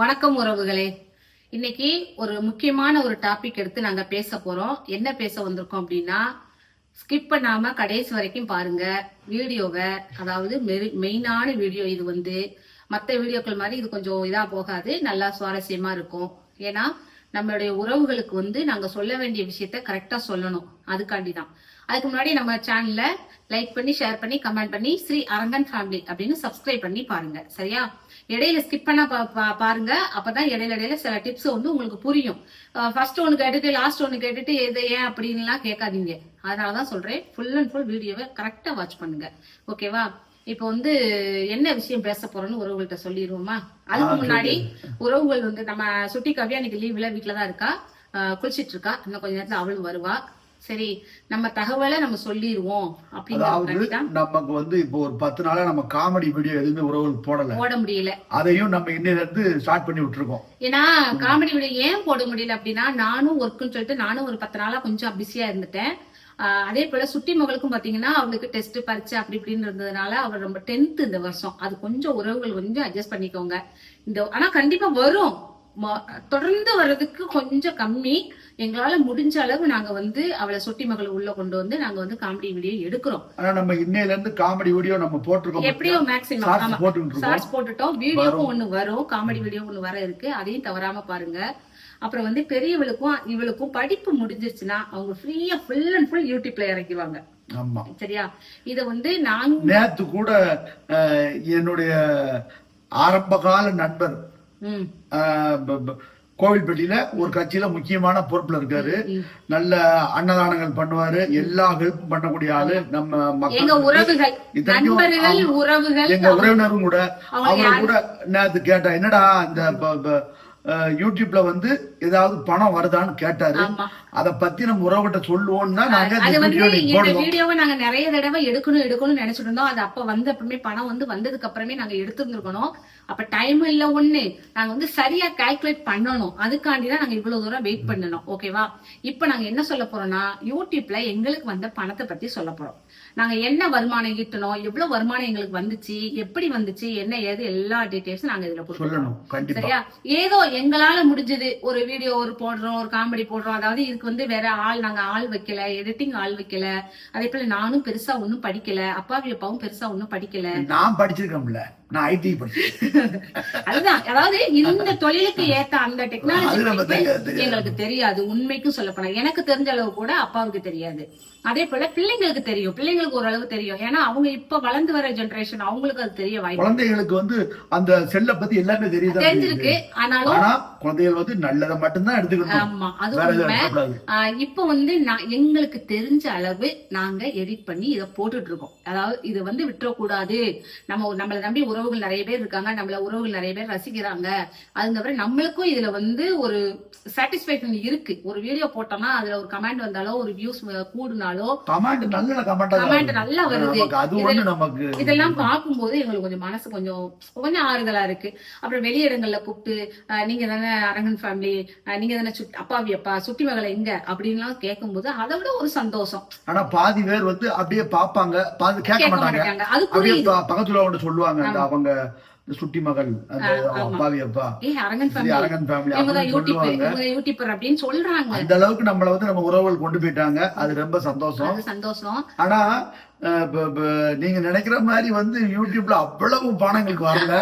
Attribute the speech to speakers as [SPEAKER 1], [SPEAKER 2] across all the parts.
[SPEAKER 1] வணக்கம் உறவுகளே. இன்னைக்கு ஒரு முக்கியமான ஒரு டாபிக் எடுத்து நாங்க பேச போறோம். என்ன பேச வந்திருக்கோம் அப்படின்னா ஸ்கிப் பண்ணாம கடைசி வரைக்கும் பாருங்க வீடியோவை அதாவது மெயினான வீடியோ இது வந்து. மற்ற வீடியோக்கள் மாதிரி இது கொஞ்சம் இதா போகாது நல்லா சுவாரஸ்யமா இருக்கும். ஏன்னா நம்மளுடைய உறவுகளுக்கு வந்து நாங்க சொல்ல வேண்டிய விஷயத்த கரெக்டா சொல்லணும். அதுக்காண்டி தான் அதுக்கு முன்னாடி நம்ம சேனல்ல லைக் பண்ணி ஷேர் பண்ணி கமெண்ட் பண்ணி ஸ்ரீ அரங்கன் ஃபேமிலி அப்படின்னு சப்ஸ்கிரைப் பண்ணி பாருங்க. சரியா? இடையில ஸ்கிப் பண்ணா பாருங்க. அப்பதான் இடையில இடையில சில டிப்ஸ் வந்து உங்களுக்கு புரியும். ஃபர்ஸ்ட் ஒன்னு கேட்டுட்டு லாஸ்ட் ஒன்னு கேட்டுட்டு எது ஏன் அப்படின்லாம் கேட்காதீங்க. அதனாலதான் சொல்றேன். ஃபுல் அண்ட் ஃபுல் வீடியோவை கரெக்டா வாட்ச் பண்ணுங்க. ஓகேவா இப்போ வந்து என்ன விஷயம் பேச போறோம்னு உறவுகள்கிட்ட சொல்லிடுவோமா அதுக்கு முன்னாடி உறவுகள் வந்து நம்ம சுட்டி கவ்யா இன்னைக்கு லீவ்ல வீட்டுல தான் இருக்கா? குளிச்சிட்டு இருக்கா? இன்னும் கொஞ்ச நேரத்துல அவளும் வருவா. சரி நம்ம தகவலை நம்ம சொல்லிடுவோம் தான்
[SPEAKER 2] நமக்கு வந்து இப்போ ஒரு பத்து நாளா நம்ம காமெடி வீடியோ எதுவுமே உறவுகள் போடல.
[SPEAKER 1] போட முடியல.
[SPEAKER 2] அதையும் நம்ம இன்னையில இருந்து ஸ்டார்ட் பண்ணி விட்டுருக்கோம்.
[SPEAKER 1] ஏன்னா காமெடி வீடியோ ஏன் போட முடியல அப்படின்னா நானும் ஒர்க்குன்னு சொல்லிட்டு நானும் ஒரு பத்து நாளா கொஞ்சம் பிஸியா இருந்துட்டேன். அதே போல சுட்டி மகளுக்கும் பாத்தீங்கன்னா அவளுக்கு டெஸ்ட் பரீட்சை அப்படி இப்படின்னு இருந்ததுனால அவள் ரொம்ப டென்த் இந்த வருஷம். அது கொஞ்சம் உறவுகள் கொஞ்சம் அட்ஜஸ்ட் பண்ணிக்கோங்க. இந்த ஆனா கண்டிப்பா வரும். தொடர்ந்து வர்றதுக்கு கொஞ்சம் கம்மி. எங்களால முடிஞ்ச அளவு நாங்க வந்து அவளை சுட்டி மகளை உள்ள கொண்டு வந்து நாங்க வந்து காமெடி வீடியோ எடுக்கிறோம்.
[SPEAKER 2] ஆனா நம்ம இன்னையில இருந்து காமெடி வீடியோ நம்ம போட்டிருக்கோம்
[SPEAKER 1] எப்படியோ மேக்ஸிமம். ஷார்ட்ஸ் போட்டுட்டோம். வீடியோவும் ஒண்ணு வரும். காமெடி வீடியோ ஒண்ணு வர இருக்கு. அதையும் தவறாம பாருங்க. அப்புறம் வந்து பெரியவளுக்கும் இவளுக்கும் படிப்பு முடிஞ்சிருச்சுன்னா அவங்க ஃப்ரீயா ஃபுல் அண்ட் ஃபுல் யூடியூப்ல இறக்கிடுவாங்க.
[SPEAKER 2] ஆமா.
[SPEAKER 1] சரியா? இத வந்து நாங்க
[SPEAKER 2] நேத்து கூட என்னுடைய ஆரம்ப கால நண்பர் கோவில்பட்டியில ஒரு கட்சியில முக்கியமான பொறுப்புல இருக்காரு. நல்ல அன்னதானங்கள் பண்ணுவாரு. எல்லா ஹெல்ப் பண்ணக்கூடிய ஆளு நம்ம மக்கள். எங்க உறவினரும் கூட
[SPEAKER 1] அவங்க
[SPEAKER 2] கூட நேத்து கேட்டா என்னடா இந்த யூடியூப்ல வந்து ஏதாவது பணம் வருதான்னு கேட்டாரு. அத பத்தி நம்ம உறவுகிட்ட சொல்லுவோம்னா நாங்க
[SPEAKER 1] அது வந்து இந்த வீடியோவை நாங்க நிறைய தடவை எடுக்கணும் எடுக்கணும்னு நினைச்சிட்டு இருந்தோம் அது அப்ப வந்த அப்புறமே பணம் வந்து வந்ததுக்கு அப்புறமே நாங்க எடுத்திருந்திருக்கணும். அப்ப டைம் இல்ல ஒண்ணு. நாங்க வந்து சரியா கால்குலேட் பண்ணணும். அதுக்காண்டி தான் நாங்க இவ்வளவு தூரம் வெயிட் பண்ணணும். ஓகேவா இப்ப நாங்க என்ன சொல்ல போறோம்னா யூடியூப்ல எங்களுக்கு வந்த பணத்தை பத்தி சொல்ல போறோம். நாங்க என்ன வருமானம் ஈட்டணும் எவ்வளவு வருமானம் எங்களுக்கு வந்துச்சு? எப்படி வந்துச்சு? என்ன ஏது? எல்லா டீடைல்ஸும் நாங்க இதுல கொடுக்கணும் சரியா? ஏதோ எங்களால முடிஞ்சது. ஒரு வீடியோ ஒரு போடுறோம் ஒரு காமெடி போடுறோம். அதாவது இதுக்கு வந்து வேற ஆள் நாங்க ஆள் வைக்கல எடிட்டிங் ஆள் வைக்கல. அதே போல நானும் பெருசா ஒன்னும் படிக்கல. அப்பாவி அப்பாவும் பெருசா ஒன்னும் படிக்கல.
[SPEAKER 2] நான் படிச்சிருக்கோம்ல நான் ஐடி படிச்சேன்
[SPEAKER 1] அதுதான். அதாவது இந்த தொழிலுக்கு ஏத்த அந்த டெக்னாலஜி. எங்களுக்கு தெரியாது. உண்மைக்கும் சொல்ல போனா எனக்கு தெரிஞ்ச அளவு கூட அப்பாவுக்கு தெரியாது. அதே போல பிள்ளைங்களுக்கு தெரியும். பிள்ளைங்களுக்கு ஓரளவு தெரியும். ஏன்னா அவங்க இப்ப வளர்ந்து வர ஜெனரேஷன் அவங்களுக்கு அது தெரிய வாய்ப்பு
[SPEAKER 2] குழந்தைகளுக்கு வந்து அந்த செல்ல பத்தி எல்லாமே தெரியுதா
[SPEAKER 1] தெரிஞ்சிருக்கு. ஆனாலும்
[SPEAKER 2] ஆனா குழந்தைகள் வந்து நல்லதை மட்டும்தான் எடுத்துக்கணும்.
[SPEAKER 1] ஆமா. அது உண்மை. இப்ப வந்து எங்களுக்கு தெரிஞ்ச அளவு நாங்க எடிட் பண்ணி இதை போட்டுட்டு இருக்கோம். அதாவது இது வந்து விட்டுறக்கூடாது. நம்ம நம்மளை நம்பி உறவுகள் நிறைய பேர் இருக்காங்க. நம்மள உறவுகள் நிறைய பேர் ரசிக்கிறாங்க. அது தவிர நம்மளுக்கும் இதுல வந்து ஒரு சாட்டிஸ்பேக்ஷன் இருக்கு. ஒரு வீடியோ போட்டோம்னா அதுல ஒரு கமெண்ட் வந்தாலோ ஒரு வியூஸ் கூடுனாலோ
[SPEAKER 2] கமெண்ட் நல்ல கமெண்டா
[SPEAKER 1] நல்லா வருது. இதெல்லாம் பார்க்கும்போது எங்களுக்கு கொஞ்சம் மனசு கொஞ்சம் கொஞ்சம் ஆறுதலா இருக்கு. அப்புறம் வெளியிடங்கள்ல கூப்பிட்டு நீங்க தானே அரங்கன் ஃபேமிலி நீங்க தானே சுட்- அப்பாவி அப்பா சுட்டி மகளை எங்க? அப்படின்லாம் கேட்கும்போது அதை விட ஒரு சந்தோஷம்.
[SPEAKER 2] ஆனா பாதி பேர் வந்து அப்படியே பாப்பாங்க பாதி கேட்க மாட்டாங்க.
[SPEAKER 1] அது
[SPEAKER 2] பக்கத்துல அவங்க சொல்லுவாங்க. அவங்க சுட்டி மகள். அப்பாவி அப்பா.
[SPEAKER 1] அரங்கன் ஃபேமிலி
[SPEAKER 2] அப்படின்னு சொல்லுவாங்க. அந்த அளவுக்கு நம்மள வந்து நம்ம உறவுகள் கொண்டு போயிட்டாங்க. அது ரொம்ப சந்தோஷம்.
[SPEAKER 1] சந்தோஷம்.
[SPEAKER 2] ஆனா நீங்க நினைக்கிற மாதிரி வந்து யூடியூப்ல அவ்வளவு பணங்களுக்கு வரல.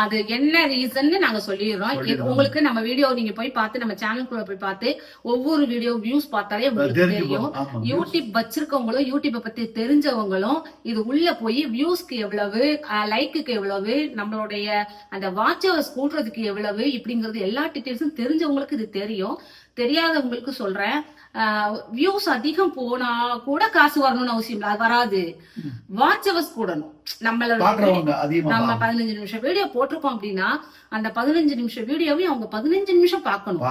[SPEAKER 1] அது என்ன ரீசன் நாங்க சொல்லிடுறோம். உங்களுக்கு நம்ம வீடியோ நீங்க போய் பார்த்து நம்ம சேனலுக்குள்ள போய் பார்த்து ஒவ்வொரு வீடியோ வியூஸ் பார்த்தாலே உங்களுக்கு தெரியும். யூடியூப் வச்சிருக்கவங்களும் யூடியூப்பை பத்தி தெரிஞ்சவங்களும் இது உள்ள போய் வியூஸ்க்கு எவ்வளவு லைக்குக்கு எவ்வளவு நம்மளுடைய அந்த வாட்ச் ஹவர்ஸ் கூட்டுறதுக்கு எவ்வளவு இப்படிங்கிறது எல்லா டீட்டெயில்ஸும் தெரிஞ்சவங்களுக்கு இது தெரியும். தெரியாதவங்களுக்கு சொல்றேன். வியூஸ் அதிகம் போனா கூட காசு வரணும்னு அவசியம் இல்லை அது வராது. வாட்ச் ஹவர்ஸ் கூடணும் நம்மளோட நம்ம. பதினஞ்சு நிமிஷம் வீடியோ போட்டிருக்கோம் அப்படின்னா அந்த பதினஞ்சு நிமிஷம் வீடியோவையும் அவங்க பதினஞ்சு நிமிஷம் பார்க்கணும்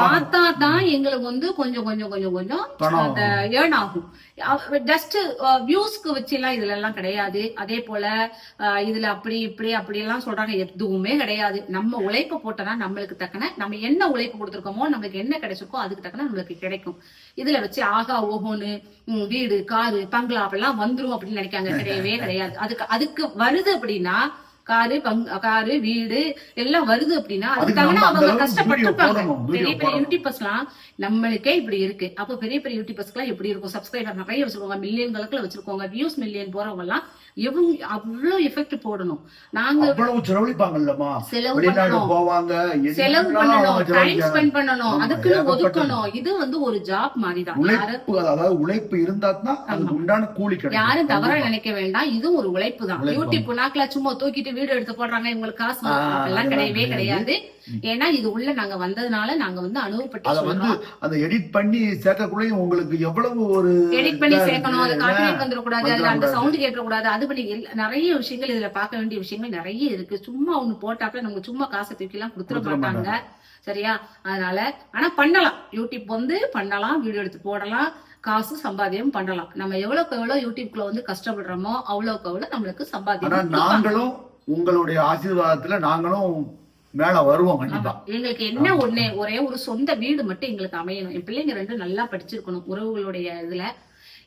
[SPEAKER 1] பார்த்தா தான் எங்களுக்கு வந்து கொஞ்சம் கொஞ்சம் கொஞ்சம் கொஞ்சம் அந்த ஏர்ன் ஆகும். ஜஸ்ட் வியூஸ்க்கு வச்சு எல்லாம் இதுல எல்லாம் கிடையாது. அதே போல இதுல அப்படி இப்படி அப்படி எல்லாம் சொல்றாங்க. எதுவுமே கிடையாது. நம்ம உழைப்பு போட்டோம்னா நம்மளுக்கு தக்கன நம்ம என்ன உழைப்பு கொடுத்துருக்கோமோ நம்மளுக்கு என்ன கிடைச்சிருக்கோ அதுக்கு தக்கன நம்மளுக்கு கிடைக்கும். இதுல வச்சு ஆகா ஓஹோன்னு வீடு காரு பங்களா அப்படிலாம் வந்துரும் அப்படின்னு நினைக்காங்க. கிடையவே கிடையாது. அதுக்கு அதுக்கு வருது அப்படின்னா காரு காரு வீடு எல்லாம் வருது அப்படின்னா அதுக்கு
[SPEAKER 2] அதுக்கு
[SPEAKER 1] தகுந்த
[SPEAKER 2] நம்ம அந்த
[SPEAKER 1] அவங்க கஷ்டப்பட்டிருப்பாங்க
[SPEAKER 2] video
[SPEAKER 1] பெரிய பெரிய. யூடியூபர்ஸ் எல்லாம் நம்மளுக்கே இப்படி இருக்கு. அப்ப பெரிய பெரிய யூடியூபர்ஸ் எல்லாம் எப்படி இருக்கும்? சப்ஸ்கிரைபர் நிறைய வச்சிருக்கோங்க. மில்லியன் கணக்குல வச்சிருக்கோங்க. வியூஸ் மில்லியன் போறவங்க எல்லாம் எவ்வளவு அவ்வளவு எஃபெக்ட் போடணும். நாங்க
[SPEAKER 2] அவ்வளவு செலவழிப்பாங்கல்லம்மா.
[SPEAKER 1] செலவு பண்ணணும்.
[SPEAKER 2] போவாங்க
[SPEAKER 1] செலவு பண்ணணும். டைம். ஸ்பெண்ட் பண்ணணும். அதுக்குன்னு. ஒதுக்கணும். இது வந்து ஒரு ஜாப் மாதிரி தான் யாரும்
[SPEAKER 2] உழைப்பு அதாவது உழைப்பு இருந்தா தான் அதுக்கு உண்டான கூலி
[SPEAKER 1] யாரும் தவறா நினைக்க வேண்டாம். இதுவும் ஒரு உழைப்பு. தான். யூடியூப் நாக்குல சும்மா தூக்கிட்டு வீடியோ எடுத்து போடுறாங்க இவங்களுக்கு காசு அதெல்லாம் கிடையவே
[SPEAKER 2] கிடையாது.
[SPEAKER 1] ஏன்னா இது உள்ள நாங்க வந்ததுனால நாங்க வந்து அனுபவப்பட்டு
[SPEAKER 2] அத வந்து அந்த எடிட் பண்ணி சேர்க்கக்குள்ளேயும் உங்களுக்கு எவ்வளவு ஒரு
[SPEAKER 1] எடிட் பண்ணி சேர்க்கணும் அது
[SPEAKER 2] இருக்கு.
[SPEAKER 1] காப்பிரைட் வந்துடக்கூடாது அதுல அந்த. சவுண்ட் கேட்டக்கூடாது அது பண்ணி நிறைய விஷயங்கள் இதுல பார்க்க வேண்டிய விஷயங்கள் நிறைய இருக்கு. சும்மா ஒண்ணு போட்டாப்ல நமக்கு சும்மா காசை தூக்கி எல்லாம் கொடுத்துட மாட்டாங்க. சரியா? அதனால ஆனா பண்ணலாம். யூடியூப் வந்து பண்ணலாம் வீடியோ எடுத்து போடலாம் காசு சம்பாத்தியம் பண்ணலாம். நம்ம எவ்வளவுக்கு எவ்வளவு யூடியூப்குள்ள வந்து கஷ்டப்படுறோமோ அவ்வளவுக்கு எவ்வளவு நம்மளுக்கு
[SPEAKER 2] ஆனா
[SPEAKER 1] சம்பாத்தியம்
[SPEAKER 2] நாங்களும் உங்களுடைய ஆசீர்வாதத்துல நாங்களும் மேல வருவோம் கண்டிப்பா.
[SPEAKER 1] எங்களுக்கு என்ன ஒண்ணு ஒரே ஒரு சொந்த வீடு மட்டும் எங்களுக்கு அமையணும். என் பிள்ளைங்க ரெண்டும் நல்லா படிச்சிருக்கணும். உறவுகளுடைய இதுல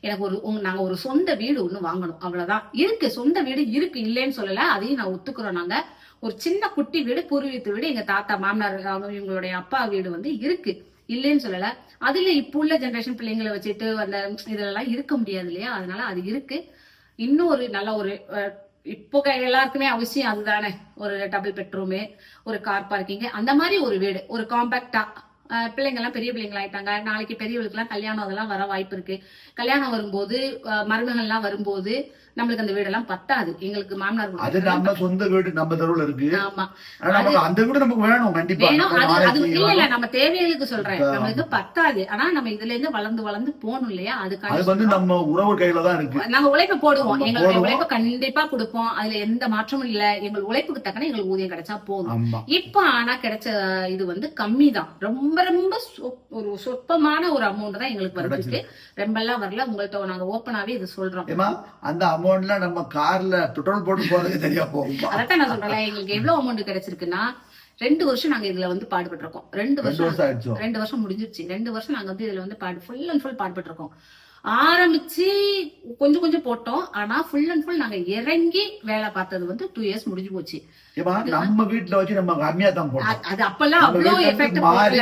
[SPEAKER 1] எனக்கு ஒரு நாங்க ஒரு சொந்த வீடு ஒண்ணு வாங்கணும். அவ்வளவுதான். இருக்கு சொந்த வீடு இருக்கு இல்லைன்னு சொல்லல. அதையும் நான் ஒத்துக்கிறோம் நாங்க. ஒரு சின்ன குட்டி வீடு பூர்வீகத்து வீடு எங்க தாத்தா மாமனார் இவங்களுடைய அப்பா வீடு வந்து இருக்கு. இல்லைன்னு சொல்லல. அதுல இப்ப உள்ள ஜெனரேஷன் பிள்ளைங்களை வச்சுட்டு அந்த இதெல்லாம் இருக்க முடியாது இல்லையா? அதனால அது இருக்கு. இன்னும் ஒரு நல்ல ஒரு இப்போ எல்லாருக்குமே அவசியம் அதுதானே. ஒரு டபுள் பெட்ரூமு ஒரு கார் பார்க்கிங் அந்த மாதிரி ஒரு வீடு ஒரு காம்பாக்டா பிள்ளைங்க எல்லாம் பெரிய பிள்ளைங்க ஆயிட்டாங்க நாளைக்கு பெரியவங்களுக்கு எல்லாம் கல்யாணம் அதெல்லாம் வர வாய்ப்பு இருக்கு. கல்யாணம் வரும்போது மருமகள்லாம் எல்லாம் வரும்போது நம்மளுக்கு அந்த வீடெல்லாம் பத்தாது. எங்களுக்கு மாமனார்
[SPEAKER 2] அது நம்ம சொந்த வீடு நம்ம தெருவுல இருக்கு.
[SPEAKER 1] ஆமா.
[SPEAKER 2] அந்த வீடு நமக்கு வேணும் கண்டிப்பா.
[SPEAKER 1] வேணும். அது அது இல்ல இல்ல. நம்ம தேவைகளுக்கு சொல்றேன். நம்மளுக்கு பத்தாது. ஆனா நம்ம இதுல இருந்து வளர்ந்து வளர்ந்து போகணும் இல்லையா?
[SPEAKER 2] அது
[SPEAKER 1] அதுக்காக
[SPEAKER 2] வந்து நம்ம உறவு கையில தான் இருக்கு.
[SPEAKER 1] நாங்க உழைப்பு போடுவோம். எங்களுடைய. உழைப்பு கண்டிப்பா கொடுப்போம். அதுல எந்த மாற்றமும் இல்ல. எங்கள் உழைப்புக்கு தக்கன எங்களுக்கு ஊதியம் கிடைச்சா போதும். இப்ப ஆனா கிடைச்ச இது வந்து கம்மி தான். ரொம்ப ரொம்ப ஒரு சொற்பமான ஒரு அமௌண்ட் தான் எங்களுக்கு வருது ரொம்ப எல்லாம் வரல. உங்கள்ட்ட நாங்க ஓப்பனாவே இது சொல்றோம்.
[SPEAKER 2] அந்த அமௌண்ட்ல நம்ம கார்ல பெட்ரோல் போட்டு போறதே தெரியா போகுமா?
[SPEAKER 1] அதான் நான் சொல்றேன் எங்களுக்கு எவ்வளவு அமௌண்ட் கிடைச்சிருக்குன்னா ரெண்டு வருஷம் நாங்க இதுல வந்து பாடுபட்டிருக்கோம். ரெண்டு
[SPEAKER 2] ரெண்டு
[SPEAKER 1] வருஷம் ரெண்டு வருஷம் முடிஞ்சிருச்சு. ரெண்டு வருஷம் நாங்க வந்து இதுல வந்து பாடு ஃபுல் அண்ட் ஃபுல் பாடுபட்டு இருக்கோம் ஆரம்பிச்சு கொஞ்சம் கொஞ்சம் போட்டோம். ஆனா ஃபுல் அண்ட் ஃபுல் நாங்க இறங்கி வேலை பார்த்தது வந்து டூ இயர்ஸ் முடிஞ்சு போச்சு.
[SPEAKER 2] நம்ம வீட்டுல வச்சு நம்ம கம்மியா தான் போட்டோம்.
[SPEAKER 1] அது அப்பெல்லாம்
[SPEAKER 2] நம்ம
[SPEAKER 1] அவ்வளோ
[SPEAKER 2] வீட்டுல
[SPEAKER 1] எஃபெக்ட்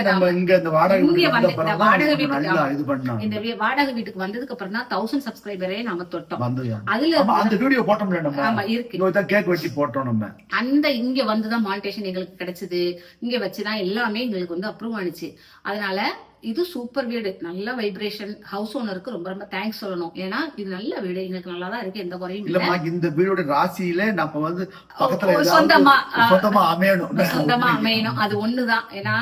[SPEAKER 2] நம்ம இங்க இந்த வாடகை வீட்டுக்கு
[SPEAKER 1] வந்து
[SPEAKER 2] வந்த
[SPEAKER 1] வாடகை
[SPEAKER 2] தான்
[SPEAKER 1] வீட்டுக்கு இந்த வாடகை வீட்டுக்கு வந்ததுக்கு அப்புறம் தான் தௌசண்ட் சப்ஸ்கிரைபரே நாம தொட்டோம்.
[SPEAKER 2] வந்து
[SPEAKER 1] அதுல
[SPEAKER 2] அந்த வீடியோ போட்டோம்ல நம்ம.
[SPEAKER 1] ஆமா இருக்கு.
[SPEAKER 2] தான் கேக் வெட்டி போட்டோம் நம்ம.
[SPEAKER 1] அந்த இங்க வந்துதான் மானிட்டேஷன் எங்களுக்கு கிடைச்சது. இங்க வச்சுதான் எல்லாமே எங்களுக்கு வந்து அப்ரூவ் ஆனிச்சு. அதனால இது சூப்பர் வீடு நல்ல வைப்ரேஷன் ஹவுஸ் ஓனருக்கு ரொம்ப ரொம்ப தேங்க்ஸ் சொல்லணும். ஏன்னா இது நல்ல வீடு. எங்களுக்கு நல்லா தான் இருக்கு. எந்த குறையும் இல்ல.
[SPEAKER 2] இல்லம்மா இந்த வீடோட ராசியில நம்ம வந்து
[SPEAKER 1] சொந்தமா,
[SPEAKER 2] சொந்தமா அமையணும்.
[SPEAKER 1] சொந்தமா அமையணும். அது ஒண்ணுதான். ஏன்னா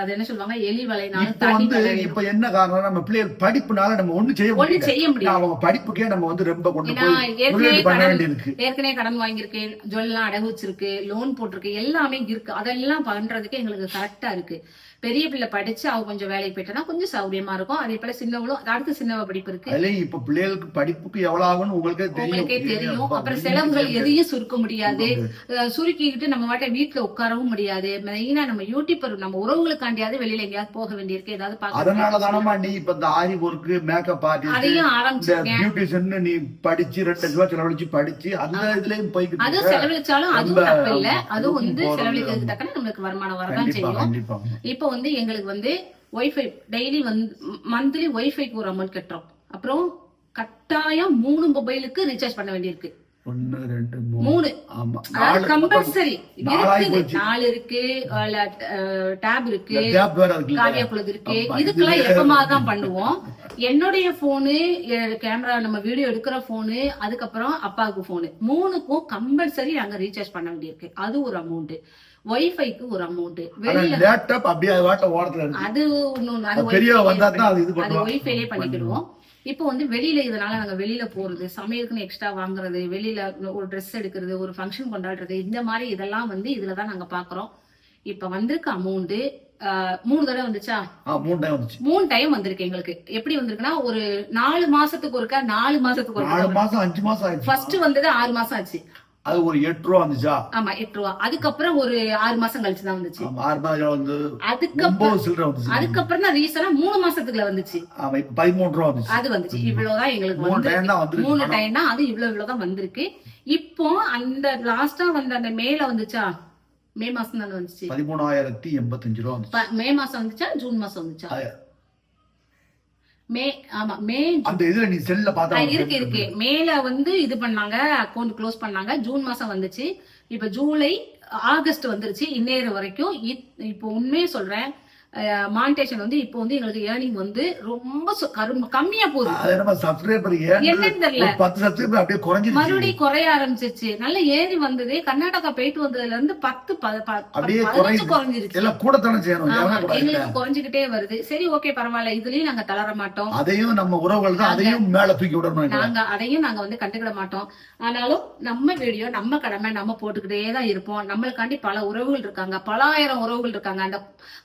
[SPEAKER 1] அது என்ன சொல்லுவாங்க? எலி வலைனாலும்
[SPEAKER 2] இப்ப
[SPEAKER 1] தாண்டி
[SPEAKER 2] என்ன காரணம் நம்ம பிள்ளைகள் படிப்புனால நம்ம ஒண்ணு செய்ய முடியல.
[SPEAKER 1] செய்ய முடியாது.
[SPEAKER 2] அவங்க படிப்புக்கே நம்ம வந்து ரொம்ப கொண்டு
[SPEAKER 1] ஏற்கனவே கடன் ஏற்கனவே கடன் வாங்கியிருக்கேன் ஜுவல்லாம் அடகு வச்சிருக்கு லோன் போட்டிருக்கு எல்லாமே இருக்கு. அதெல்லாம் பண்றதுக்கு எங்களுக்கு கரெக்டா இருக்கு. பெரிய பிள்ளை படிச்சு அவ கொஞ்சம் வேலைக்கு போயிட்டனா கொஞ்சம் சௌரியமா இருக்கும். அதே போல சின்னவளும் அடுத்து சின்னவ படிப்பு இருக்கு.
[SPEAKER 2] இப்ப பிள்ளைகளுக்கு படிப்புக்கு எவ்வளவு ஆகும்னு உங்களுக்கே தெரியும்.
[SPEAKER 1] உங்களுக்கே தெரியும்.
[SPEAKER 2] அப்பா,
[SPEAKER 1] அப்புறம் செலவுகள். எதையும் சுருக்க முடியாது. சுருக்கிக்கிட்டு நம்ம வாட்ட வீட்டுல உட்காரவும் முடியாது. மெயினா நம்ம யூடியூபர் நம்ம உறவுகளுக்காண்டியாவது வெளியில எங்கேயாவது போக வேண்டியிருக்கு. ஏதாவது
[SPEAKER 2] அதனால
[SPEAKER 1] பார்க்க
[SPEAKER 2] தானமா நீ இப்ப இந்த ஆரி ஒர்க்கு மேக்கப் ஆர்டிஸ்ட்
[SPEAKER 1] அதையும் ஆரம்பிச்சிருக்கேன்.
[SPEAKER 2] பியூட்டிஷியன் நீ படிச்சு ரெண்டு லட்ச ரூபாய் செலவழிச்சு படிச்சு அந்த இதுலயும் போய்கிட்டு
[SPEAKER 1] அது. செலவழிச்சாலும் அதுவும் தப்பு இல்ல அதுவும் வந்து செலவழிக்கிறதுக்கு. தக்கன நம்மளுக்கு வருமானம் வரதான் செய்யும். இப்போ வந்து எங்களுக்கு வந்து ஒய்ஃபை டெய்லி வந்து மந்த்லி ஒய்ஃபைக்கு ஒரு அமௌண்ட் கட்டுறோம். அப்புறம் கட்டாயம் மூணு மொபைலுக்கு ரீசார்ஜ் பண்ண வேண்டியிருக்கு.
[SPEAKER 2] ஒன்னு ரெண்டு மூணு. ஆமா.
[SPEAKER 1] கம்பல்சரி. நாலு இருக்கு. டேப் இருக்கு. காவியா இருக்கு. இதுக்கெல்லாம் எப்பமா தான் பண்ணுவோம்? என்னுடைய போனு கேமரா நம்ம வீடியோ எடுக்கிற போனு அதுக்கப்புறம் அப்பாவுக்கு போனு மூணுக்கும் கம்பல்சரி நாங்க ரீசார்ஜ் பண்ண வேண்டியிருக்கு. அது ஒரு அமௌண்ட் ஒய்ஃபைக்கு ஒரு அமௌண்ட் வெளியில
[SPEAKER 2] லேப்டாப் அப்படியே அது வாட்ட ஓரத்துல
[SPEAKER 1] அது ஒண்ணும் அது ஒய்ஃபைலே பண்ணிக்கிடுவோம். இப்போ வந்து வெளியில இதனால நாங்க வெளியில போறது சமையலுக்குன்னு எக்ஸ்ட்ரா வாங்குறது வெளியில ஒரு Dress எடுக்கிறது ஒரு ஃபங்க்ஷன் கொண்டாடுறது இந்த மாதிரி இதெல்லாம் வந்து இதுல தான் நாங்க பாக்குறோம். இப்ப வந்திருக்க அமௌண்ட் மூணு தடவை வந்துச்சா?
[SPEAKER 2] மூணு டைம் வந்துச்சு.
[SPEAKER 1] மூணு டைம் வந்திருக்கு எங்களுக்கு. எப்படி வந்திருக்குன்னா ஒரு நாலு மாசத்துக்கு ஒருக்கா நாலு மாசத்துக்கு ஒருக்கா
[SPEAKER 2] மாசம் அஞ்சு மாசம்
[SPEAKER 1] ஃபர்ஸ்ட் வந்தது ஆறு மாசம் ஆச்சு.
[SPEAKER 2] அது ஒரு எட்டு ரூபா வந்துச்சா?
[SPEAKER 1] ஆமா எட்டு ரூபா. அதுக்கப்புறம் ஒரு ஆறு மாசம் கழிச்சு தான் வந்துச்சு.
[SPEAKER 2] ஆறு மாதம் வந்து
[SPEAKER 1] அதுக்கப்புறம்
[SPEAKER 2] சில்லறை வந்துச்சு.
[SPEAKER 1] அதுக்கப்புறம் தான் ரீசனா மூணு மாசத்துக்குள்ள வந்துச்சு.
[SPEAKER 2] ஆமா இப்ப பதிமூணு ரூபா வந்துச்சு.
[SPEAKER 1] அது வந்துச்சு. இவ்வளவுதான் எங்களுக்கு
[SPEAKER 2] மூணு டைம் தான்
[SPEAKER 1] மூணு
[SPEAKER 2] பணம்.
[SPEAKER 1] டைம்னா அது இவ்வளவு இவ்வளவுதான் வந்திருக்கு. இப்போ அந்த லாஸ்டா வந்த அந்த மேல வந்துச்சா? மே மாசம் தானே வந்துச்சு.
[SPEAKER 2] பதிமூணாயிரத்தி எண்பத்தஞ்சு ரூபா
[SPEAKER 1] மே மாசம் வந்துச்சா? ஜூன் மாசம் வந்துச்சா? மே ஆமா மே
[SPEAKER 2] அந்த இதுல நீ செல்ல பார்த்தா
[SPEAKER 1] இருக்கு இருக்கு. மேல வந்து இது பண்ணாங்க அக்கௌண்ட் க்ளோஸ் பண்ணாங்க. ஜூன் மாசம் வந்துச்சு. இப்ப ஜூலை ஆகஸ்ட் வந்துருச்சு இன்னேற வரைக்கும். இப்- இப்போ உண்மையே சொல்றேன். மானிட்டேஷன் வந்து இப்போ வந்து எங்களுக்கு ஏர்னிங் வந்து ரொம்ப கம்மியா போகுது. என்னன்னு தெரியல. மறுபடியும் குறைய ஆரம்பிச்சிருச்சு. நல்ல ஏறி வந்தது. கர்நாடகா போயிட்டு வந்ததுல இருந்து பத்து பதினஞ்சு. குறைஞ்சிருச்சு. எங்களுக்கு குறைஞ்சுக்கிட்டே வருது. சரி ஓகே பரவாயில்ல. இதுலயும் நாங்க தளர மாட்டோம்.
[SPEAKER 2] அதையும் நம்ம உறவுகள் தான் அதையும் மேல தூக்கி விடணும்.
[SPEAKER 1] நாங்க அதையும் நாங்க வந்து கண்டுக்கிட மாட்டோம். ஆனாலும் நம்ம வீடியோ நம்ம கடமை நம்ம போட்டுக்கிட்டே தான் இருப்போம். நம்மளுக்காண்டி பல உறவுகள் இருக்காங்க. பல ஆயிரம் உறவுகள் இருக்காங்க. அந்த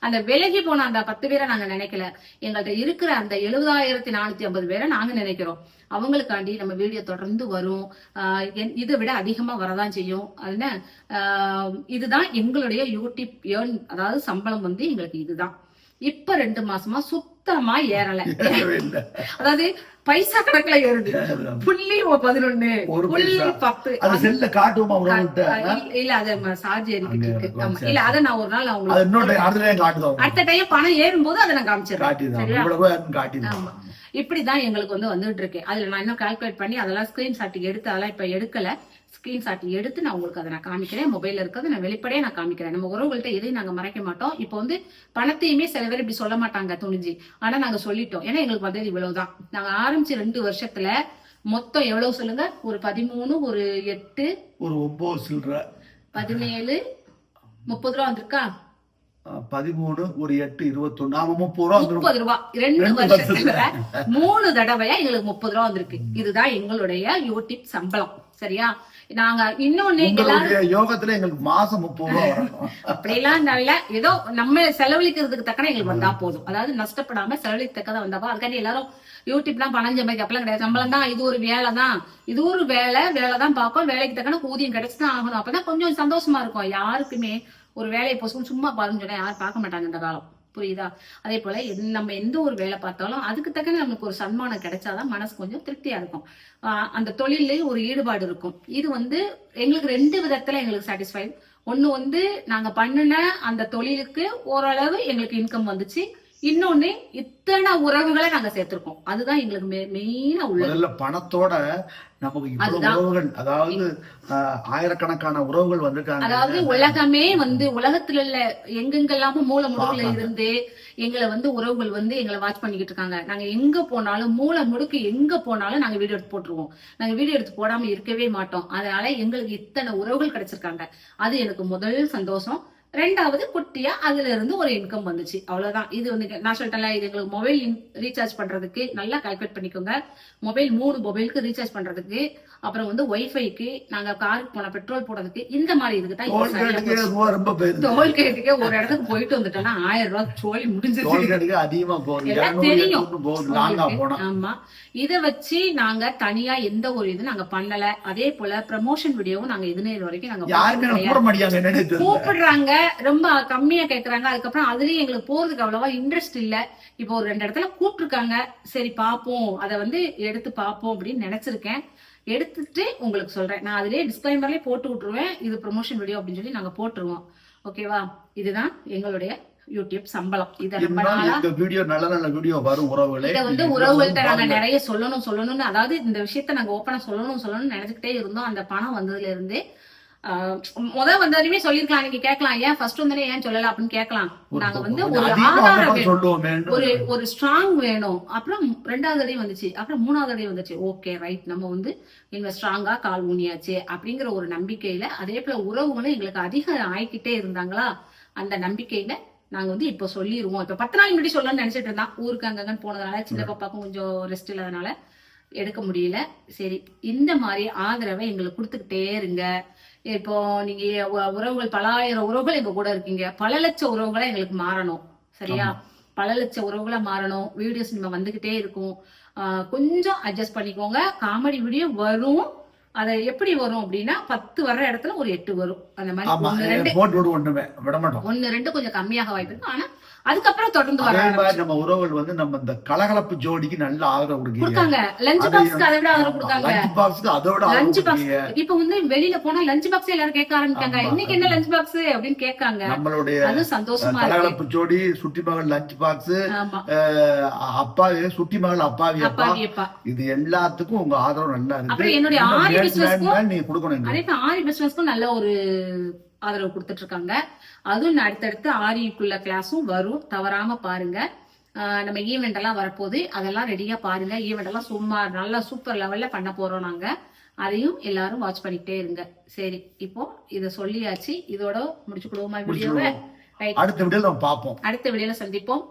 [SPEAKER 1] அந்த விலகி போன அந்த பத்து பேரை நாங்க நினைக்கல. எங்கள்கிட்ட இருக்கிற அந்த எழுபதாயிரத்தி நானூத்தி ஐம்பது பேரை நாங்க நினைக்கிறோம். அவங்களுக்காண்டி நம்ம வீடியோ தொடர்ந்து வரும். இதை விட அதிகமா வரதான் செய்யும். அதுன இதுதான் எங்களுடைய யூடியூப் ஏர்ன் அதாவது சம்பளம் வந்து எங்களுக்கு இதுதான். இப்ப ரெண்டு மாசமா சுத்தமா ஏறல. அதாவது பைசா கணக்குல ஏறுது. புள்ளி பதினொன்னு. புள்ளி. பத்து.
[SPEAKER 2] செல்ல உறவுகிட்ட
[SPEAKER 1] இல்ல, அது சார்ஜ் ஏறிக்கிட்டு இல்ல அதை நான் ஒரு நாள் அவங்களுக்கு
[SPEAKER 2] அடுத்த டைம்
[SPEAKER 1] பணம் ஏறும்போது அதை நான் காமிச்சிடுறேன். இப்படிதான் எங்களுக்கு வந்து வந்துட்டு இருக்கு. அதுல நான் இன்னும் கால்குலேட் பண்ணி அதெல்லாம் ஸ்கிரீன் ஷாட் எடுத்து அதெல்லாம் இப்ப எடுக்கல. ஸ்கிரீன் ஷாட் எடுத்து நான் உங்களுக்கு அதை நான் காமிக்கிறேன். மொபைல்ல இருக்கிறத நான் வெளிப்படையா நான் காமிக்கிறேன். நம்ம உறவுகள்ட்ட எதையும் நாங்க மறைக்க மாட்டோம். இப்போ வந்து பணத்தையுமே சில பேர் இப்படி சொல்ல மாட்டாங்க துணிஞ்சு ஆனா நாங்க சொல்லிட்டோம். ஏன்னா எங்களுக்கு வந்தது இவ்வளவுதான். நாங்க ஆரம்பிச்சு ரெண்டு வருஷத்துல மொத்தம் எவ்வளவு சொல்லுங்க? ஒரு பதிமூணு ஒரு எட்டு
[SPEAKER 2] ஒரு ஒன்பது சில்லற
[SPEAKER 1] பதினேழு முப்பது ரூபா வந்திருக்கா?
[SPEAKER 2] பதிமூணு ஒரு எட்டு இருபத்தொன்னு. ஆமா முப்பது ரூபா
[SPEAKER 1] முப்பது ரூபா. ரெண்டு
[SPEAKER 2] ரெண்டு
[SPEAKER 1] வருஷத்துல. மூணு தடவையா எங்களுக்கு முப்பது ரூபா வந்திருக்கு. இதுதான் எங்களுடைய யூடியூப் சம்பளம். சரியா? நாங்க இன்னொன்னு
[SPEAKER 2] யோகத்துல எங்களுக்கு மாசம் முப்பது ரூபா வரணும்
[SPEAKER 1] அப்படியெல்லாம் நல்ல ஏதோ நம்ம செலவழிக்கிறதுக்கு தக்கன எங்களுக்கு வந்தா போதும். அதாவது நஷ்டப்படாம செலவழித்தக்கதான் வந்தாப்பா அதுக்காண்டி எல்லாரும் யூடியூப்லாம் பணம் சம்பாதிக்க அப்பெல்லாம் கிடையாது. சம்பளம் தான் இது ஒரு வேலை தான். இது ஒரு வேலை வேலை தான் பார்ப்போம். வேலைக்கு தக்கன ஊதியம் கிடைச்சுதான் ஆகணும். அப்பதான் கொஞ்சம் சந்தோஷமா இருக்கும். யாருக்குமே ஒரு வேலையை போசும் சும்மா பாருன்னு சொன்னா யாரும் பார்க்க மாட்டாங்க இந்த காலம். புரியுதா? அதே போல நம்ம எந்த ஒரு வேலை பார்த்தாலும் அதுக்கு தக்கன நமக்கு ஒரு சன்மானம் கிடைச்சாதான் மனசு கொஞ்சம் திருப்தியா இருக்கும். அந்த தொழிலே ஒரு ஈடுபாடு இருக்கும். இது வந்து எங்களுக்கு ரெண்டு விதத்துல எங்களுக்கு சாட்டிஸ்ஃபைட் ஒன்னு வந்து நாங்க பண்ணின அந்த தொழிலுக்கு ஓரளவு எங்களுக்கு இன்கம் வந்துச்சு. இன்னொன்னு இத்தனை உறவுகளை நாங்க சேர்த்திருக்கோம். அதுதான் எங்களுக்கு மெயினா
[SPEAKER 2] முதல்ல பணத்தோட நமக்கு இவ்வளவு. உறவுகள் அதாவது ஆயிரக்கணக்கான உறவுகள் வந்திருக்காங்க.
[SPEAKER 1] அதாவது உலகமே வந்து உலகத்துல உள்ள எங்கெங்கெல்லாமோ மூல முடுக்குல இருந்து எங்களை வந்து உறவுகள் வந்து எங்களை வாட்ச் பண்ணிக்கிட்டு இருக்காங்க. நாங்க எங்க போனாலும் மூல முடுக்கு எங்க போனாலும் நாங்க வீடியோ எடுத்து போட்டுருவோம். நாங்க வீடியோ எடுத்து போடாம இருக்கவே மாட்டோம். அதனால எங்களுக்கு இத்தனை உறவுகள் கிடைச்சிருக்காங்க. அது எனக்கு முதல் சந்தோஷம். ரெண்டாவது குட்டியா அதுல இருந்து ஒரு இன்கம் வந்துச்சு. அவ்வளவுதான். இது வந்து நான் சொல்லிட்டேன்ல இது எங்களுக்கு மொபைல் ரீசார்ஜ் பண்றதுக்கு நல்லா கால்குலேட் பண்ணிக்கோங்க. மொபைல் மூணு மொபைலுக்கு ரீசார்ஜ் பண்றதுக்கு அப்புறம் வந்து ஒய்ஃபைக்கு நாங்க காருக்கு போன பெட்ரோல் போடுறதுக்கு இந்த மாதிரி இதுக்கு தான்
[SPEAKER 2] போயிருது
[SPEAKER 1] டோல்கேட்டுக்கே ஒரு இடத்துக்கு போயிட்டு வந்துட்டோம்னா ஆயிரம் ரூபாய் சோழி முடிஞ்சிருச்சு.
[SPEAKER 2] டோல்கேட்டுக்கு அதிகமா
[SPEAKER 1] தெரியும். ஆமா. இத வச்சு நாங்க தனியா எந்த ஒரு இது நாங்க பண்ணல. அதே போல ப்ரமோஷன் வீடியோவும் நாங்க இது நேரம் வரைக்கும் நாங்க கூப்பிடுறாங்க. ரொம்ப கம்மியா கேக்குறாங்க. அதுக்கப்புறம் அதுலயும் எங்களுக்கு போறதுக்கு அவ்வளவா இன்ட்ரெஸ்ட் இல்ல. இப்போ ஒரு ரெண்டு இடத்துல கூப்பிட்டுருக்காங்க. சரி பாப்போம். அத வந்து எடுத்து பாப்போம் அப்படின்னு நினைச்சிருக்கேன். எடுத்துட்டு உங்களுக்கு சொல்றேன். நான் அதுலயே டிஸ்கிளைமர்லயே போட்டு விட்டுருவேன். இது ப்ரொமோஷன் வீடியோ அப்படின்னு சொல்லி நாங்க போட்டுருவோம். ஓகேவா இதுதான் எங்களுடைய யூடியூப் சம்பளம். இதை ரொம்ப
[SPEAKER 2] வீடியோ நல்ல நல்ல வீடியோ வரும் உறவுகளே.
[SPEAKER 1] இத வந்து உறவுகள்கிட்ட நாங்க. நிறைய சொல்லணும் சொல்லணும்னு. அதாவது இந்த விஷயத்த நாங்க ஓப்பனா சொல்லணும் சொல்லணும்னு நினைச்சுக்கிட்டே இருந்தோம். அந்த பணம் வந்ததுல இருந்தே. முத வந்ததுமே சொல்லிருக்கலாம் நீங்க கேட்கலாம். ஏன் ஃபர்ஸ்ட் வந்தனே ஏன் சொல்லல அப்படின்னு கேட்கலாம். நாங்க வந்து ஒரு ஆதாரம் ஒரு ஒரு ஸ்ட்ராங் வேணும். அப்புறம் ரெண்டாவது அடி வந்துச்சு. அப்புறம் மூணாவது அடி வந்துச்சு. ஓகே ரைட் நம்ம வந்து எங்க ஸ்ட்ராங்கா கால் ஊனியாச்சு அப்படிங்கிற ஒரு நம்பிக்கையில அதே போல உறவுகளும் எங்களுக்கு அதிகம் ஆயிக்கிட்டே இருந்தாங்களா? அந்த நம்பிக்கையில நாங்க வந்து இப்போ சொல்லிடுவோம் இப்ப பத்து நாள் முன்னாடி சொல்லணும்னு நினைச்சிட்டு இருந்தான். ஊருக்கு அங்கங்கன்னு போனதுனால சின்ன பாப்பாக்கும் கொஞ்சம் ரெஸ்ட் இல்லாதனால எடுக்க முடியல. சரி இந்த மாதிரி ஆதரவை எங்களுக்கு கொடுத்துக்கிட்டே இருங்க. இப்போ நீங்க உறவுகள் பல ஆயிரம் உறவுகள் எங்க கூட இருக்கீங்க. பல லட்சம் உறவுகளா எங்களுக்கு மாறணும். சரியா? பல லட்சம் உறவுகளா மாறணும். வீடியோஸ் நம்ம வந்துகிட்டே இருக்கும். கொஞ்சம் அட்ஜஸ்ட் பண்ணிக்கோங்க. காமெடி வீடியோ வரும். அதை எப்படி வரும் அப்படின்னா பத்து வர்ற இடத்துல ஒரு எட்டு வரும். அந்த மாதிரி ஒண்ணு ரெண்டு ஒண்ணு ரெண்டு கொஞ்சம் கம்மியாக வாய்ப்பு இருக்கு. ஆனா அதுக்கப்புறம் தொடர்ந்து
[SPEAKER 2] அதே மாதிரி நம்ம உறவுகள் வந்து நம்ம இந்த கலகலப்பு ஜோடிக்கு நல்ல ஆதரவு கொடுக்காங்க.
[SPEAKER 1] லஞ்ச் பாக்ஸ்க்கு அதை விட ஆதரவு
[SPEAKER 2] லஞ்ச் பாக்ஸ்க்கு அதோட
[SPEAKER 1] லஞ்ச் பாக்ஸ் இப்ப வந்து வெளியில போனா லஞ்ச் பாக்ஸ் எல்லாரும் கேட்க ஆரம்பிக்காங்க. இன்னைக்கு என்ன லஞ்ச் பாக்ஸ் அப்படின்னு கேட்காங்க.
[SPEAKER 2] நம்மளுடைய
[SPEAKER 1] அது சந்தோஷமா
[SPEAKER 2] கலகலப்பு ஜோடி சுட்டி மகள் லஞ்ச் பாக்ஸ்
[SPEAKER 1] ஆமா.
[SPEAKER 2] அப்பாவி சுட்டி மகள் அப்பாவி அப்பா இது எல்லாத்துக்கும் உங்க ஆதரவு நல்லா இருக்கு.
[SPEAKER 1] அப்புறம் என்னுடைய ஆரி
[SPEAKER 2] மேல் நீங்க கொடுக்கணும்.
[SPEAKER 1] அதே ஆரி பிசினஸ்க்கும் நல்ல ஒரு ஆதரவு கொடுத்துட்டு இருக்காங்க அதுவும் அடுத்தடுத்து ஆரிக்குள்ள கிளாஸும் வரும். தவறாம பாருங்க. நம்ம ஈவெண்ட் எல்லாம் வரப்போகுது அதெல்லாம் ரெடியா பாருங்க. ஈவெண்ட் எல்லாம் சும்மா நல்லா சூப்பர் லெவல்ல பண்ண போறோம் நாங்க. அதையும் எல்லாரும் வாட்ச் பண்ணிக்கிட்டே இருங்க. சரி இப்போ இத சொல்லியாச்சு. இதோட முடிச்சுக்கிடுவோமா வீடியோவை.
[SPEAKER 2] அடுத்த வீடியோல பார்ப்போம்.
[SPEAKER 1] அடுத்த வீடியோல சந்திப்போம்.